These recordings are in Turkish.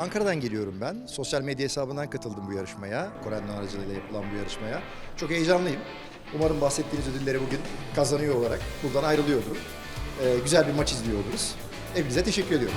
Ankara'dan geliyorum ben. Sosyal medya hesabından katıldım bu yarışmaya. Koren'den aracılığıyla yapılan bu yarışmaya. Çok heyecanlıyım. Umarım bahsettiğiniz ödülleri bugün kazanıyor olarak buradan ayrılıyordur. Ee, güzel bir maç izliyor oluruz. Hepinize teşekkür ediyorum.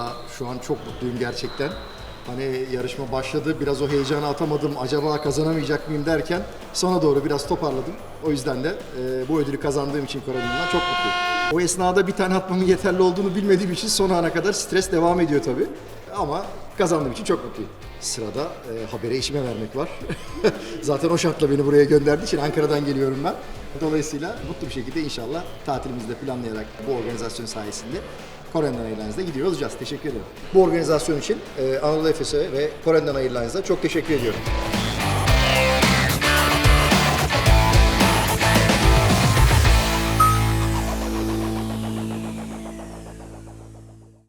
Vallahi şu an çok mutluyum gerçekten. Hani yarışma başladı, biraz o heyecanı atamadım, acaba kazanamayacak mıyım derken sona doğru biraz toparladım. O yüzden de e, bu ödülü kazandığım için Kore'nin çok mutluyum. O esnada bir tane atmamın yeterli olduğunu bilmediğim için son ana kadar stres devam ediyor tabii. Ama kazandığım için çok mutluyum. Sırada e, habere işime vermek var. Zaten o şartla beni buraya gönderdiği için Ankara'dan geliyorum ben. Dolayısıyla mutlu bir şekilde inşallah tatilimizi de planlayarak bu organizasyon sayesinde Kore'den Airlines'da gidiyor olacağız. Teşekkür ederim. Bu organizasyon için e, Anadolu Efes'e ve Kore'den Airlines'a çok teşekkür ediyorum.